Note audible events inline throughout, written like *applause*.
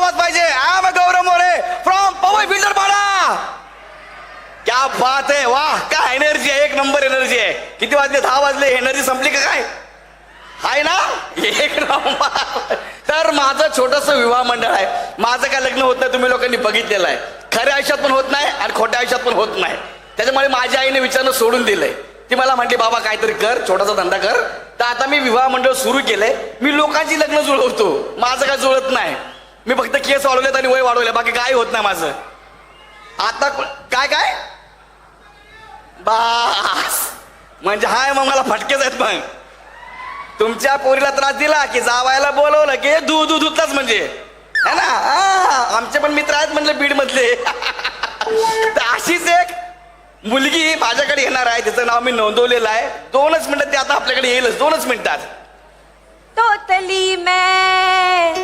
आवाज पाहिजे. I am Gaurav More from Powai filter Pada क्या बात आहे वाह काय एनर्जी आहे एक नंबर एनर्जी आहे किती वाजले? दहा वाजले. एनर्जी संपली का काय? आहे ना? एक नंबर तर माझं छोटस विवाह मंडळ आहे. माझं काय लग्न होत नाही तुम्ही लोकांनी बघितलेलं आहे. खऱ्या आयुष्यात पण होत नाही आणि खोट्या आयुष्यात पण होत नाही. त्याच्यामुळे माझ्या आईने विचारणं सोडून दिलंय. ती मला म्हटली बाबा काहीतरी कर छोटासा धंदा कर. तर आता मी विवाह मंडळ सुरू केलंय. मी लोकांची लग्न जुळवतो. माझं काय जुळत नाही. मी फक्त केस वाढवलेत आणि वय वाढवले बाकी काय होत नाही माझं. आता काय काय? बास. म्हणजे हाय मग मला फटकेच आहेत मग. तुमच्या पोरीला त्रास दिला की जावायला बोलवलं की धू धू धुतलाच म्हणजे. है ना? आमचे पण मित्र आहेत म्हणलं बीड मधले *laughs* तर अशीच एक मुलगी माझ्याकडे येणार आहे. तिचं नाव मी नोंदवलेलं आहे. दोनच मिनिटात ते आता आपल्याकडे येईलच. दोनच मिनिटात. तोतली मैं.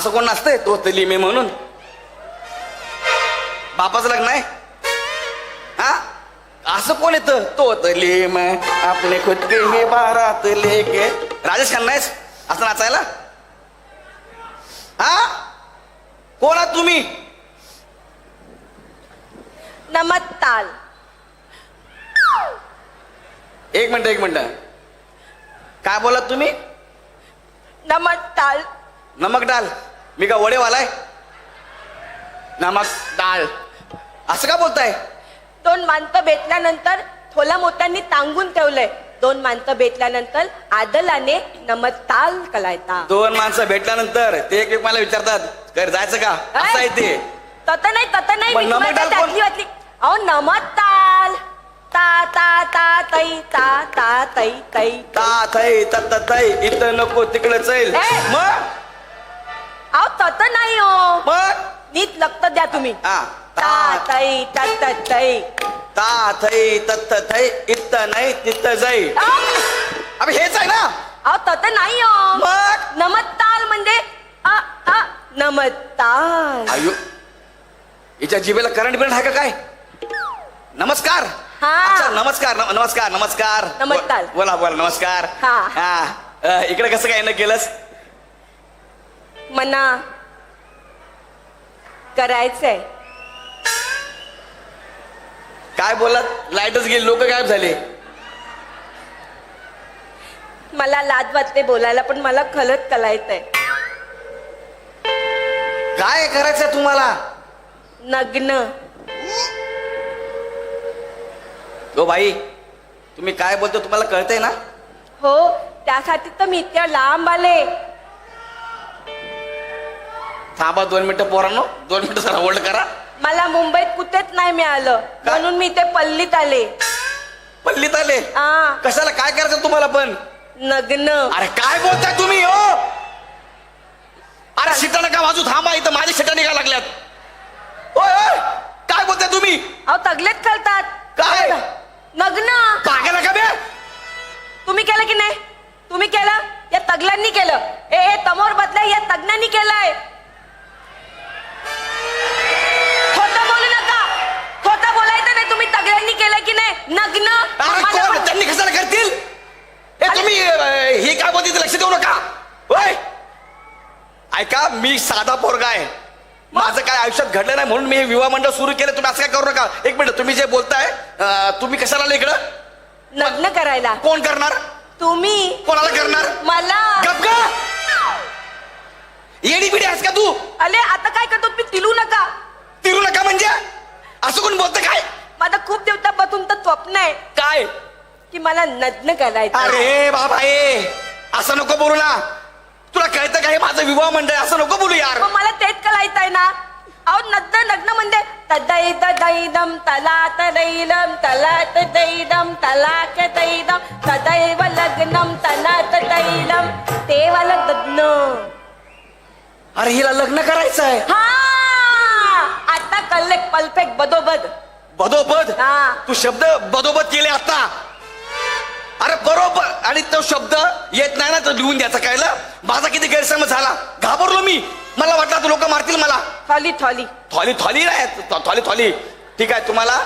असं कोण नसतंय? तो तली मी म्हणून. बापाचं लग्न आहे? हा? असं कोण येतं? तो तली मैं आपले खुद के हे बारात लेके. राजेश खन्ना आहेस असं नाचायला? हा? कोण आहात तुम्ही? नमत्ताल. एक मिनिट एक मिनिट. काय बोलात तुम्ही? नमत्ताल. नमक डाल. मी का वडेवालाय? नमक डाळ असं का बोलताय? दोन माणसं भेटल्यानंतर थोला मोठ्यांनी टांगून ठेवलंय. दोन माणसं भेटल्यानंतर आदलाने नमत्ताल कलायता. दोन माणसं भेटल्यानंतर ते एक एक मला विचारतात घर जायचं का? असं आहे ते. तत नाही तत नाही पण मी तुम्हाला नमत्ताल कोण? त्यातली वाटली अहो नमत्ताल ता ता ता तै ता ता तै तै ता थै तत थै इथं नको तिकडे चैल. ए! मग? अहो तत नाही हो. मग? नीट लक्ष द्या तुम्ही. हा. ता ता तै तत तै ता थै तत थै इथं नाही तिथं जाई अहो. अबे हेच आहे ना? अहो तत नाही हो. मग? नमत्ताल म्हणजे अ अ नमत्ताल आयु हिच्या जिभेला करंट बिरंट आहे का काय? नमस्कार. हा. अच्छा नमस्कार नम- नमस्कार नमस्कार. नमस्कार. बोला बोला नमस्कार. हा. हा. अ, इकडे कसं काय न केलंस? मना करायचंय. काय बोलत लाईटच गेली लोक गायब झाले. मला लाज वाटते बोलायला पण मला खलत कलायचंय काय करायचंय तुम्हाला? नग्न. ओ बाई तुम्ही काय बोलतो तुम्हाला कळतंय ना? हो त्यासाठी तर मी इतक्या लांब आले. थांबा दोन मिनिटं पोरांनो. दोन मिनिटं जरा होल्ड करा. मला मुंबईत कुठेच नाही मिळालं. काय? म्हणून मी इथे पल्लीत आले. पल्लीत आले? आ कशाला? काय करायचं तुम्हाला पण? नग्न. अरे काय बोलताय तुम्ही हो? अरे शिटा नका बाजू थांबा इथं माझी शिटा निघा लागल्यात. ओय ओय काय बोलताय तुम्ही? अहो तगलेत खालतात काय? नग्न. पागा नका बे तुम्ही केलं की नाही? तुम्ही केलं? या तगल्यांनी केलं. ए हे तमोर बदलाय या तज्ञांनी केलंय. तुम्ही तगल्यांनी केलं की नाही? नग्न? अरे कोण? त्यांनी कशाला करतील? ए तुम्ही अं, ही काय बोलते? ते लक्ष देऊ नका. ऐका मी साधा पोरगा आहे. माझं काय आयुष्यात घडलं नाही म्हणून मी हे विवाह मंडळ सुरू केलं. तुम्ही असं काय करू नका. एक मिनिट तुम्ही जे बोलताय अं, तुम्ही कशाला आले इकडं? लग्न करायला. कोण करणार? तुम्ही कोणाला करणार? मला गप येडी बिडी आहेस का तू? अले आता काय करतो? तुम्ही तिलू नका. तिरू नका म्हणजे? असं कोण बोलतं काय? माझं खूप दिवसापासून तर स्वप्न आहे काय? की मला नग्न करायचं अरे बाबा ए असं नको बोलू ना. तुला कळतं का हे माझं विवाह मंडळ? आहे, असं नको बोलू यार. मग मला तेच कळायचंय ना. अहो नद्द नग्न म्हणजे तदै दैदम तला तदैलम तला तदैदम तलाक दैदम तदैव लग्नम तला तदैलम ते वालं लग्न. अरे हिला लग्न करायचं आहे हा आता कळले परफेक्ट बदोबद. बदोबद? हा. तू शब्द बदोबद केले आता. अरे बरोबर. आणि तो शब्द येत नाही ना तर लिहून द्यायचा कळलं माझा किती गैरसमज झाला. घाबरलो मी. मला वाटलं लोक मारतील मला. थॉली थॉली. थॉली थॉली नाही. थॉ- थॉली थॉली. ठीक आहे तुम्हाला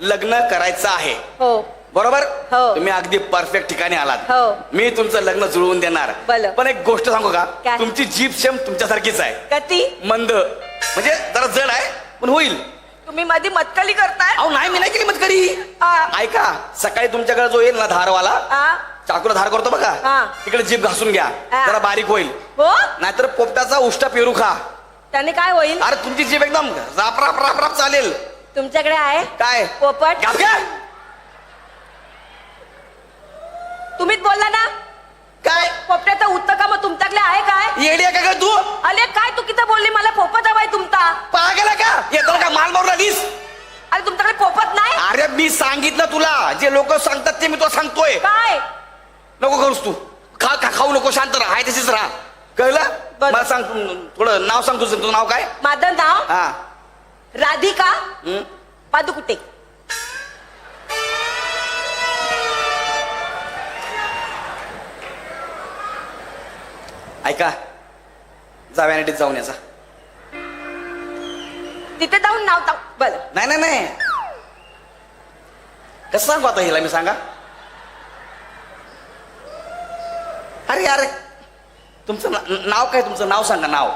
लग्न करायचं आहे. हो. बरोबर? हो. तुम्ही अगदी परफेक्ट ठिकाणी आलात. हो. मी तुमचं लग्न जुळवून देणार. भलं. पण एक गोष्ट सांगू का? काय? तुमची जीप सेम तुमच्यासारखीच आहे. कती मंद. म्हणजे जरा जड आहे पण होईल. तुम्ही माझी मत्कली करताय? अहो नाही मी नाही केली मत करी हा. ऐका सकाळी तुमच्याकडे जो येईल ना धारवाला? चाकूला धार करतो बघा. हा. तिकडे जीप घासून घ्या. हा. जरा बारीक होईल. हो? नाहीतर पोपटाचा उष्टा पेरू खा. त्याने काय होईल? अरे तुमची जीप एकदम राप राप राप राप चालेल. तुमच्याकडे आहे काय? पोपट? घ्या. तुम्हीच बोलला ना? काय? पोपट्याचं उत्तर का मग तुमच्याकडे आहे काय? येडी आहे का काय तू? अरे काय तू किती बोलली? मला पोपट हवाय तुमचा. पागल आहे का? येतो का माल मारून आलीस अरे तुमच्याकडे पोपट नाही? अरे मी सांगितलं तुला. जे लोक सांगतात ते मी तुला सांगतोय. काय? नको करूस तू. खा खा खाऊ नको शांत राहा. आहे तशीच राहा. कळलं? बरं. मला सांग तू- थोडं नाव सांग तुझं. तुझं नाव काय? माझं नाव हा. राधिका हं? पादुकुटे. ऐका जा व्हॅनिटीत जाऊन याचा तिथे जाऊन नाव टाक बरं. नाही नाही नाही. कसं सांगू आता हिला मी सांगा? अरे अरे तुमचं ना- नाव काय तुमचं नाव सांगा नाव.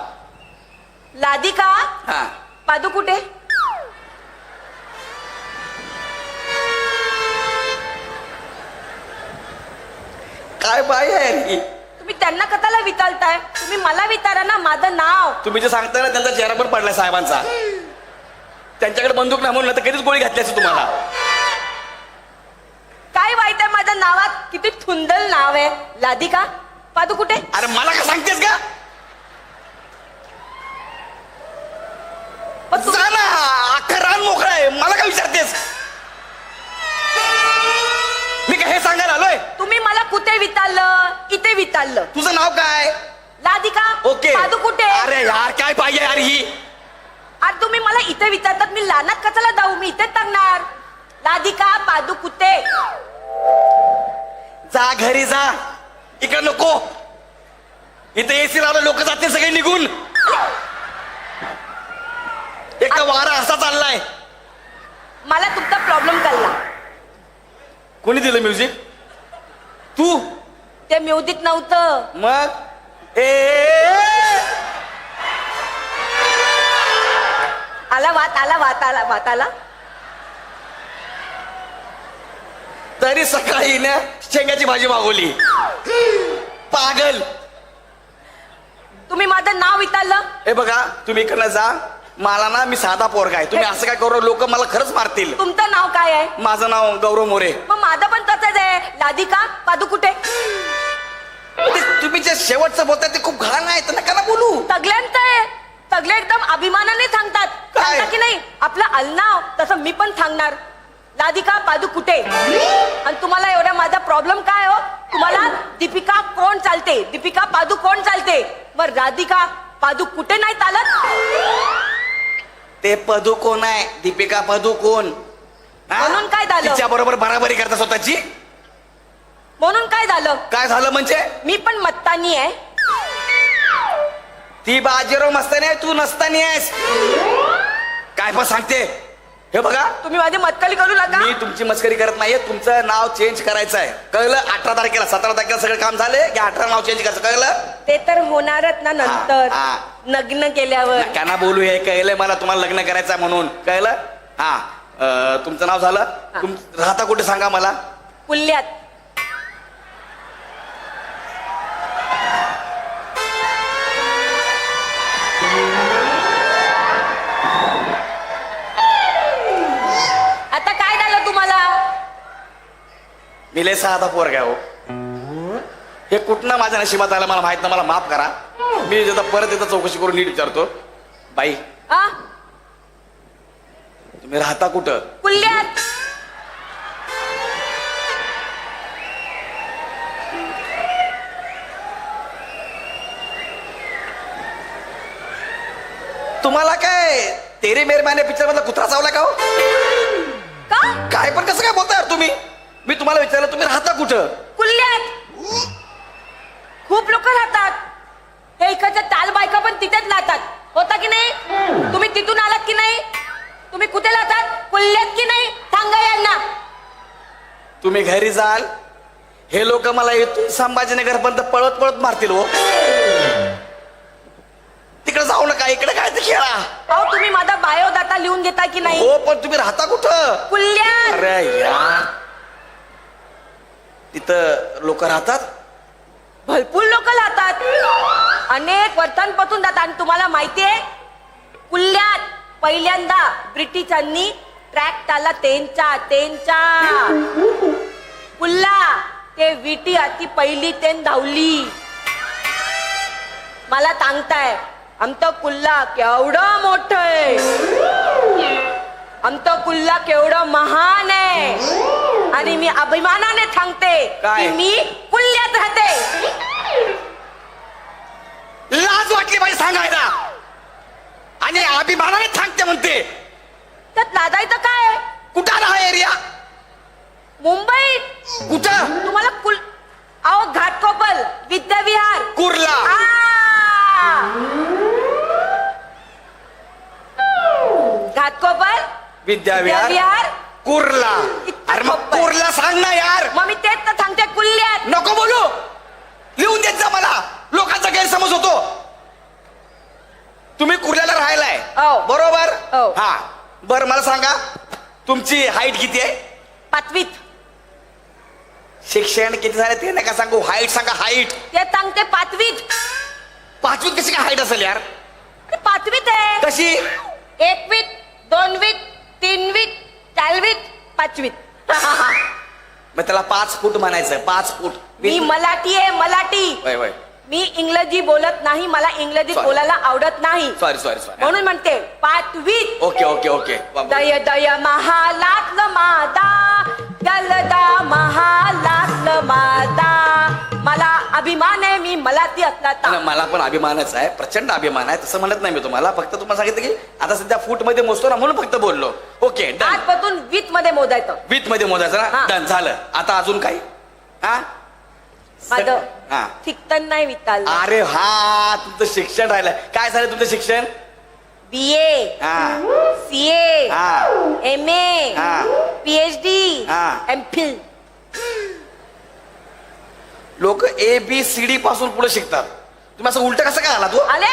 राधिका हा. पादुकुटे काय बाई आहे रे ही? तुम्ही त्यांना कथाला विचारताय तुम्ही मला विचारा ना माझं नाव. तुम्ही जे सांगताय ना त्यांचा चेहरा पण पडलाय साहेबांचा. त्यांच्याकडे बंदूक नाही म्हणून तर कधीच गोळी घातली असती तुम्हाला. काय वाईट आहे माझ्या नावात? किती सुंदर नाव आहे. राधिका पादुकुटे अरे मला का सांगतेस का पण तू- जा ना अख्खा रान मोकळा आहे. मला काय विचारतेस? मी काय हे सांगायला आलोय? तुम्ही मला कुठे विचारलं? इथे विचारलं. तुझं नाव काय? राधिका ओके. पादुकुटे अरे यार काय पाहिजे यार ही? आज तुम्ही मला इथे विचारतात मी लहानात कशाला जाऊ? मी इथेच सांगणार राधिका पादुकुटे जा घरी जा. इकडे नको. इथे एसी लावलं लोक जाते सगळे निघून. एक वारा असा चाललाय. मला तुमचा प्रॉब्लेम कळला. कोणी दिलं म्युझिक? तू? ते म्युझिक नव्हतं. मग. आला वात आला वात आला वात आला. तरी सकाळी ना शेंगाची भाजी मागवली. पागल. तुम्ही माझं नाव विचारलं? हे बघा तुम्ही इकडनं जा. मला ना मी साधा पोरगा आहे. तुम्ही असं काय करू लोक मला खरंच मारतील. तुमचं नाव काय आहे? माझं नाव गौरव मोरे. मग माझं पण तसंच आहे. राधिका पादुकुटे ते तुम्ही जे शेवटचं बोलताय ते खूप घाण आहे तर नका ना बोलू. सगळ्यांचं आहे. सगळे एकदम अभिमानाने सांगतात काय? सांगता की नाही? आपलं आलनाव तसं मी पण सांगणार राधिका पादुकुटे आणि तुम्हाला एवढा माझा प्रॉब्लेम काय हो? तुम्हाला दीपिका कोण चालते? दीपिका पादू कोण चालते? मग राधिका पादू कुठे नाही चालत? ते पदू कोण आहे? दीपिका पदू कोण? म्हणून काय झालं? तिच्या बरोबर बराबरी करता स्वतःची? म्हणून काय झालं? काय झालं म्हणजे? मी पण मत्तानी आहे. ती बाजीराव मस्तानी आहे तू नसतानी आहेस. काय पण सांगते. हे बघा. तुम्ही माझी मत्कली करू नका. मी तुमची मस्करी करत नाहीये तुमचं नाव चेंज करायचं आहे कळलं? अठरा तारखेला सतरा तारखेला सगळं काम झाले. की अठरा नाव चेंज करायचं. कळलं? ते तर होणारच ना नंतर. हा, हा. लग्न केल्यावर. त्यांना बोलू हे कळलंय मला तुम्हाला लग्न करायचं आहे म्हणून. कळलं? हा. अं, तुमचं नाव झालं? तुम राहता कुठे सांगा मला? पुल्यात मी लय साधा पोरगा आहे हो. हे कुठनं माझ्या नशिबात आलं मला माहीत नाही. मला माफ करा. मी आता परत एकदा चौकशी करून नीट विचारतो. बाई आ? तुम्ही राहता कुठं? कुल्ल्यात. तुम्हाला काय तेरे मेहरबाने पिक्चर मधला कुत्रा चावला का हो? तुम्हाला विचारलं तुम्ही राहता कुठं? कुल्ल्यात. खूप लोक राहतात. हे इकडच्या ताल बायका पण तिथेच राहतात. होता की नाही? तुम्ही तिथून आलात की नाही? तुम्ही कुठे राहतात? कुल्ल्यात की नाही? सांगा यांना. तुम्ही घरी जाल. हे लोक मला इथून संभाजीनगर पर्यंत पळत पळत मारतील हो. तिकडे जाऊ नका इकडे काय ते खेळा. अहो तुम्ही माझा बायोडाटा लिहून घेता की नाही? हो पण तुम्ही राहता कुठं? कुल्ल्यात. अरे यार. तिथं लोक राहतात? भरपूर लोक राहतात. अनेक वर्षांपासून जातात. आणि तुम्हाला माहितीये कुल्ल्यात पहिल्यांदा ब्रिटिशांनी ट्रॅक टाला त्यांच्या त्यांच्या कुल्ला ते विटी अति पहिली तेन धावली. मला सांगताय आमचा कुल्ला केवढं मोठ आहे. आमचा कुल्ला केवढं महान आहे. आणि मी अभिमानाने सांगते काय? की मी कुल्ल्यात राहते. लाज वाटली पाहिजे सांगायला. आणि अभिमानाने सांगते म्हणते. त्यात लादायचं काय? कुठं हा एरिया? मुंबईत. कुठं? तुम्हाला कुल अहो घाटकोपर विद्याविहार. कुर्ला. आ! घाटकोपर विद्याविहार. विद्याविहार. कुर्ला. *laughs* अरे मग. कुर्ला सांग ना यार. मग मी तेच तर सांगते कुल्ल्यात नको बोलू. लिहून देत जा मला. लोकांचा गैरसमज होतो. तुम्ही कुर्ल्याला राहायलाय हो. बरोबर? हो. हा. बर मला सांगा. तुमची हाईट किती आहे? पाचवीत. शिक्षण किती झाले ते नका सांगू. हाईट सांगा हाईट ते सांगते पाचवीत. पाचवीत कशी काय हाईट असेल यार? अरे पाचवीत आहे. कशी? एकवीत दोनवीत तीनवीत. चारवीत पाचवीत. मग त्याला पाच फूट म्हणायचं पाच फूट. मी मराठी आहे वय वय मी इंग्रजी बोलत नाही मला इंग्रजीत Sorry. बोलायला आवडत नाही. सॉरी सॉरी सॉरी म्हणून म्हणते पाचवीत. Okay okay okay. दय दय महालातलं मादा. मला ती. आणि मला पण अभिमानच आहे प्रचंड अभिमान आहे. तसं म्हणत नाही मी तुम्हाला. फक्त तुम्हाला सांगितलं की आता सध्या फूटमध्ये मोजतो ना म्हणून फक्त बोललो. ओके डन आजपासून वीत मध्ये मोजायचं. वीत मध्ये मोजायचं ना? हा. डन झालं. आता अजून काही? हा? माझं हा. नाही विचारलं. अरे हा तुमचं शिक्षण राहिलं काय झालं तुमचं शिक्षण? बी ए हा. सी ए हा. एम ए हा. पीएच डी हा. एम फिल लोक ए बी सी डी पासून पुढे शिकतात. तुम्ही असं उलट कसं काय आला तू? आले?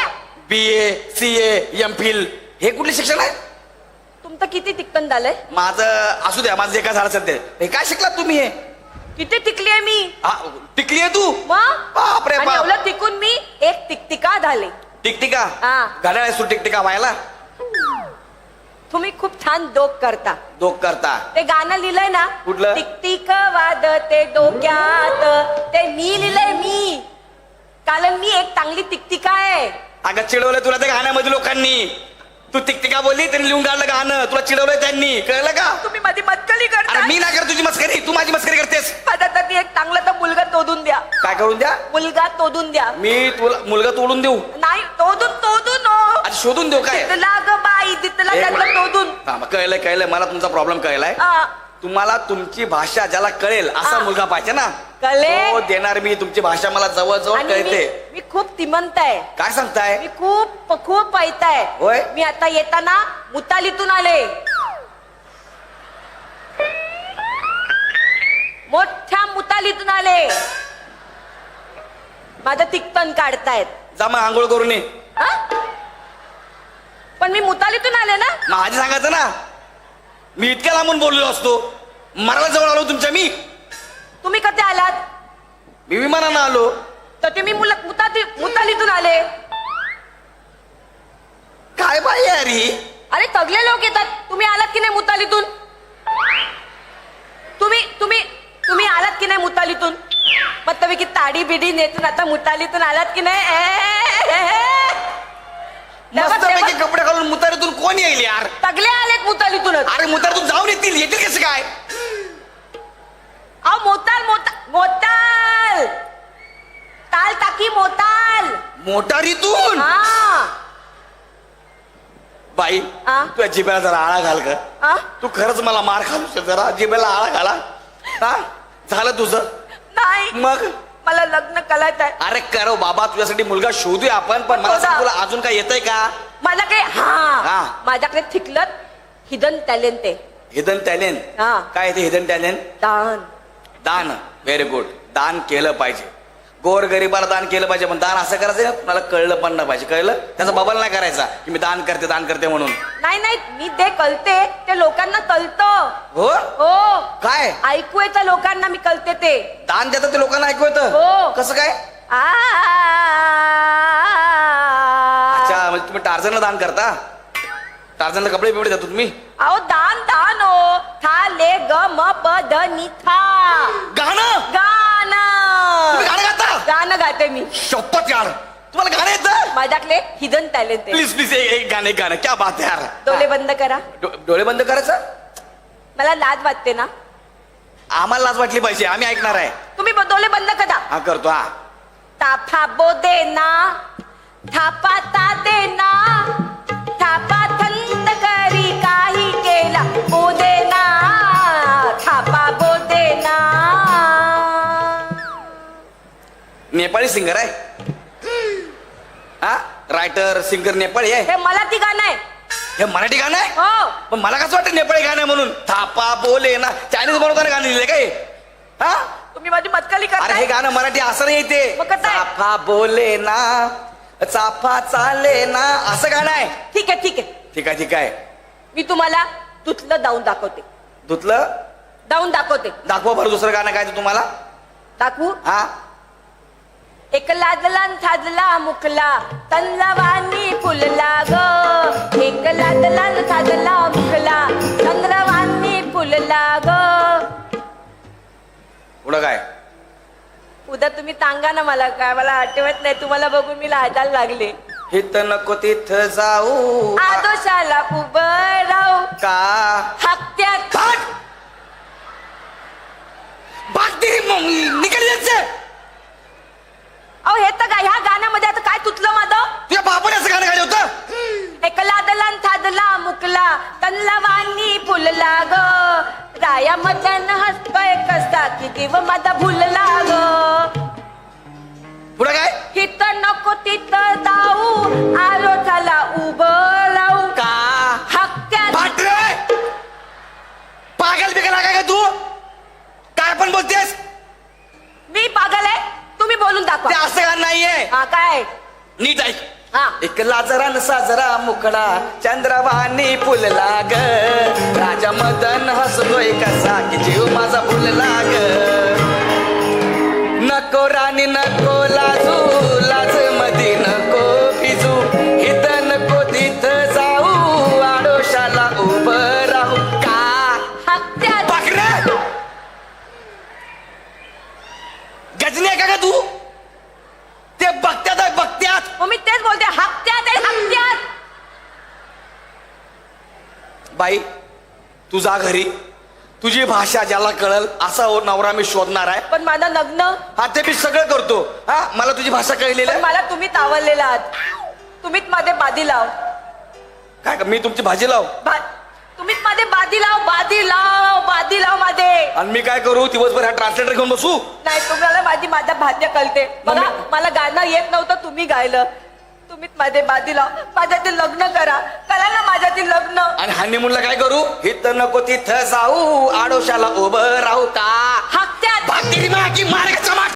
B A C A M Phil हे कुठले शिक्षण आहे? तुमचं किती टिकतन झालंय? माझं असू द्या माझं जे काय झालं सध्या हे काय शिकलात तुम्ही हे? किती टिकली आहे मी? हा, टिकली आहे तू? मग? बापरे आणि बाप. एवढं टिकून मी एक टिकटिका झाले. टिकटिका? हा. घड्याळ आहे तू टिकटिका व्हायला? तुम्ही खूप छान डोक करता. दोघ करता. ते गाणं लिहिलंय ना कुठलं? टिकटिक वादते डोक्यात. ते मी लिहिलंय मी. कारण मी एक चांगली टिकटिका आहे. अगं चिडवलं तुला त्या गाण्यामध्ये लोकांनी. तू टिकटिका बोलली त्यांनी लिहून काढलं गाणं. तुला चिडवलंय त्यांनी. कळलं का? तुम्ही माझी मस्करी अरे करता मी नाही करत तुझी मस्करी. तू माझी मस्करी करतेस. माझ्यासाठी एक चांगला तर मुलगा तोडून द्या. काय करून द्या? मुलगा तोडून द्या. मी तुला मुलगा तोडून देऊ. नाही तोडून तोडून हो. आता शोधून देऊ काय? तिथला एक त्यातलं मिनिट. थांबा, कळलंय कळलंय. मला तुमचा प्रॉब्लेम कळलाय. आ, तुम्हाला तुमची भाषा ज्याला कळेल असा हा. मुलगा पाहिजे ना. कळेल. देणार मी तुमची भाषा. मला जवळ जवळ आणि कळते. मी खूप तिमंत आहे. काय सांगताय? मी खूप खूप आहे. होय? मी आता येताना मुतालीतून आले. मोठ्या मुतालीतून आले. माझं तिकतन काढतायत. जा मग आंघोळ करून ये. हा? पण मी मुतालीतून आले ना. मग आधी सांगायचं ना मी इतक्या लांबून बोललो असतो. मराला जवळ आलो तुमच्या मी. तुम्ही कधी आलात? मी विमानानं आलो. तर तुम्ही मुला- मुतालीतून आले. काय बाई यार ही अरे सगळे लोक येतात. तुम्ही आलात की नाही मुतालीतून? तुम्ही तुम्ही तुम्ही आलात की नाही मुतालीतून? मग तुम्ही की साडी बिडी नेतून आता मुतालीतून आलात की नाही? ए, ए, ए. मस्तपैकी कपडे घालून मुतारीतून कोण येईल यार? तगले आलेत मुतालीतूनच अरे मुतारीतून जाऊन येतील. येतील कसं काय? अहो मोताल मोता मोताल! ताल टाकी मोताल! मोटारीतून हा. बाई आ? तुझ्या जिभेला जरा आळा घाल का हा? तू खरंच मला मार खालू जरा. जिभेला आळा घाला. हा? झालं तुझं? नाही. मग? मला लग्न करायचं आहे अरे करो बाबा तुझ्यासाठी मुलगा शोधूया आपण पण मला सांग, तुला अजून काय येतंय का? मला काही हा. हा. माझ्याकडे थिकलत हिडन टॅलेंट आहे. हिडन टॅलेंट हा. काय ते हिडन टॅलेंट दान. दान. व्हेरी गुड दान केलं पाहिजे. गोर गरीबाला दान केलं पाहिजे पण दान असं करायचं मला कळलं पण नाही पाहिजे. कळलं? त्याचा बबल नाही करायचा की मी दान करते दान करते म्हणून. नाही नाही मी ते कळते ते लोकांना कळत. हो? हो. काय? ऐकू येतं लोकांना मी कळते ते. दान देतात ते लोकांना ऐकू येतं? हो. कसं काय? आ. अच्छा म्हणजे तुम्ही टार्झनला दान करता? टार्झनला कपडे बिपडे देतो तुम्ही. अहो दान दान हो. था ले ग म प ध नि था. गाणं? गाणं. तुम्ही गाणं गाता? गाणं गाते मी. शपथ यार. तुम्हाला गाणं येतं? माझ्याकडे हिडन टॅलेंट आहे प्लीज प्लीज एक एक गाणं गाणं. क्या बात आहे यार. डोळे बंद करा. डो- डोळे बंद करायचं? मला लाज वाटते ना. आम्हाला लाज वाटली पाहिजे आम्ही ऐकणार आहे. तुम्ही ब- डोळे बंद करा. हा करतो हा. ताफा बो देना. थापा ता देना. नेपाळी सिंगर आहे. हा? रायटर सिंगर नेपाळी आहे. हे मला ती गाणं आहे. हे मराठी गाणं आहे? हो. पण मला कसं वाटतं नेपाळी गाणं आहे म्हणून? थापा बोले ना. चायनीज बनवताना गाणं लिहिले काय हा? तुम्ही माझी मस्करी अरे हे करताय गाणं मराठी असं नाही ते. मग कसं आहे? चाफा बोले ना. चाफा चाले ना. असं गाणं आहे. ठीक आहे ठीक आहे. ठीक आहे ठीक आहे. मी तुम्हाला तुतलं दावून दाखवते. धुतलं? दावून दाखवते. दाखवा बरं दुसरं गाणं काय ते तुम्हाला. दाखवू? हा. एक लादला साजला मुकला तनला वाणी फुलला ग एक लादला साजला मुकला चंद्रवाणी फुलला ग पुढं काय? उद्या तुम्ही सांगा ना मला काय मला आठवत नाही तुम्हाला बघून मी लाजायला लागले. इथं नको तिथं जाऊ. आदोशाला उभं राहू. का? हत्यात भाग! भाग तेरी मम्मी निकल अहो काय ह्या गाण्यामध्ये आता काय तुटलं माझं तुझ्या बापाने असं गाणं गायलं होतं? एक लादला न साजला मुकला तनला वाणी फुलला ग राया मधन हसतोय कसा की देव माझा भुलला ग पुढं काय? तिथं नको तिथं जाऊ आलो झाला उभं राहू. का? हक्क्यात भाटरे पागल बिगल आहे का तू? काय पण बोलतेस? मी पागल आहे? बोलून ते दाखवा असं गाणं नाहीये? हा काय? नीट ऐक. हा. एक लाजरा न साजरा मुकडा चंद्रवाणी फुलला ग राजा मदन हसतोय कसा की जीव माझा फुलला ग नको राणी नको लाज. मग मी तेच बोलते हक्क्यात आहे हक्क्यात बाई तू जा घरी तुझी भाषा ज्याला कळल असा हो नवरा मी शोधणार आहे. पण माझं लग्न हा ते मी सगळं करतो. हा मला तुझी भाषा कळलेली पण आहे मला तुम्ही तावललेला आहात. तुम्हीच मध्ये बादी लाव. काय का मी तुमची भाजी लाव? बा- तुम्हीच मध्ये बादी लाव बादी लाव बादी लावमध्ये आणि मी काय करू? दिवसभर हा ट्रान्सलेटर घेऊन बसू? नाही तुम्हाला माझी माझा भाज्य कळते. बघा मला गाणं येत नव्हतं तुम्ही गायलं. तुम्हीच माझे बादी लाव. माझ्यातील लग्न करा. करा ना माझ्यातील लग्न. आणि हनीमूनला काय करू? इथं नको तिथं जाऊ. आडोशाला उभं राहू का? हक्त्यात भाकरी मागी मार्ग